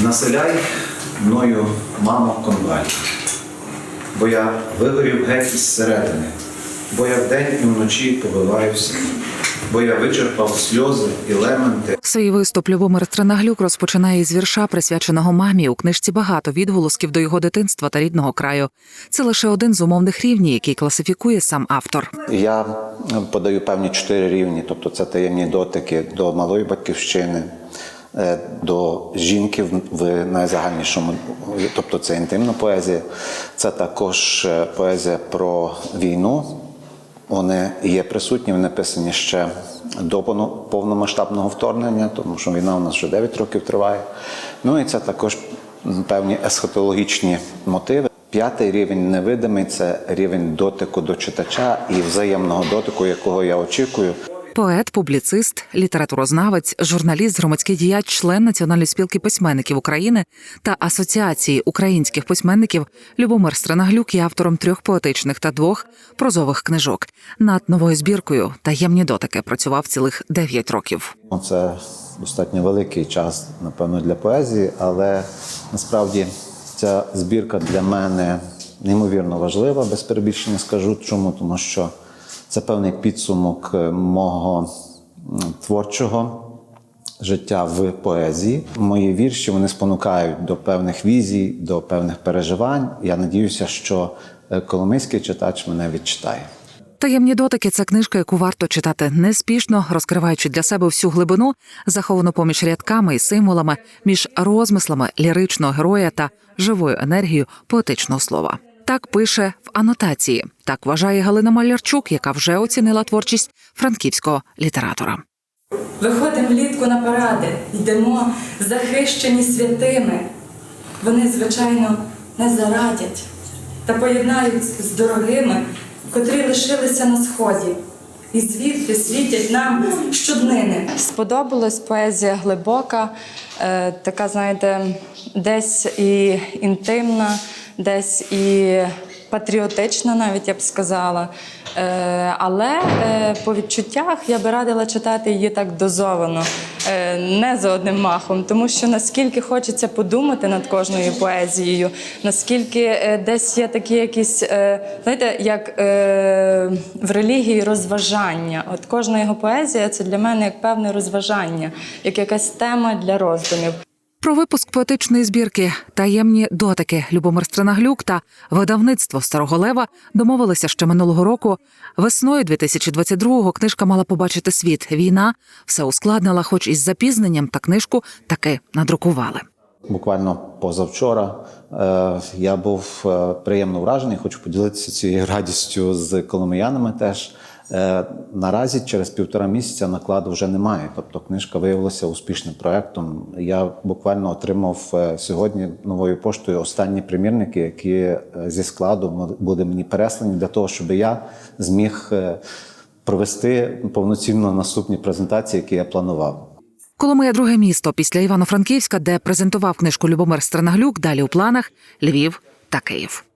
Населяй мною, мамо, конваль, бо я вигорів геть із середини, бо я вдень і вночі побиваюся, бо я вичерпав сльози і лементи. Свій виступ Любомир Стренаглюк розпочинає із вірша, присвяченого мамі. У книжці багато відголосків до його дитинства та рідного краю. Це лише один з умовних рівнів, який класифікує сам автор. Я подаю певні чотири рівні, тобто це таємні дотики до малої батьківщини, до жінки в- найзагальнішому, тобто це інтимна поезія. Це також е, поезія про війну. Вони є присутні, вони написані ще до повно- повномасштабного вторгнення, тому що війна у нас вже 9 років триває. Ну і це також певні есхатологічні мотиви. П'ятий рівень невидимий це рівень дотику до читача і взаємного дотику, якого я очікую. Поет, публіцист, літературознавець, журналіст, громадський діяч, член Національної спілки письменників України та Асоціації українських письменників Любомир Стренаглюк є автором трьох поетичних та двох прозових книжок. Над новою збіркою таємні дотики працював цілих дев'ять років. Це достатньо великий час, напевно, для поезії, але насправді ця збірка для мене неймовірно важлива, без перебільшення скажу. Чому? Тому що це певний підсумок е, мого творчого життя в поезії. Мої вірші вони спонукають до певних візій, до певних переживань. Я надіюся, що е, коломийський читач мене відчитає. Таємні дотики це книжка, яку варто читати неспішно, розкриваючи для себе всю глибину, заховану поміж рядками і символами, між розмислами ліричного героя та живою енергією поетичного слова. Так пише в анотації. Так вважає Галина Малярчук, яка вже оцінила творчість франківського літератора. Виходимо влітку на паради, йдемо захищені святими. Вони, звичайно, не зарадять та поєднають з дорогими, котрі лишилися на сході, і звідти світять нам щоднини. Сподобалась поезія глибока, е, така, знаєте, десь і інтимна, десь і патріотична, навіть я б сказала. Е, але е, по відчуттях я би радила читати її так дозовано, е, не за одним махом, тому що наскільки хочеться подумати над кожною поезією, наскільки десь є такі якісь, знаєте, як в релігії розважання. От кожна його поезія це для мене як певне розважання, як якась тема для роздумів. Про випуск поетичної збірки Таємні дотики Любомир Стренаглюк та видавництво Старого Лева домовилися ще минулого року. Весною 2022-го книжка мала побачити світ. Війна все ускладнила, хоч із запізненням, та книжку таки надрукували. Буквально позавчора е, я був е, приємно вражений. Хочу поділитися цією радістю з коломиянами. Теж наразі через півтора місяця накладу вже немає. Тобто книжка виявилася успішним проектом. Я буквально отримав е, сьогодні новою поштою останні примірники, які е, зі складу буде мені переслані для того, щоб я зміг е, провести повноцінно наступні презентації, які я планував. Коломия друге місто після Івано-Франківська, де презентував книжку Любомир Стренаглюк. Далі у планах Львів та Київ.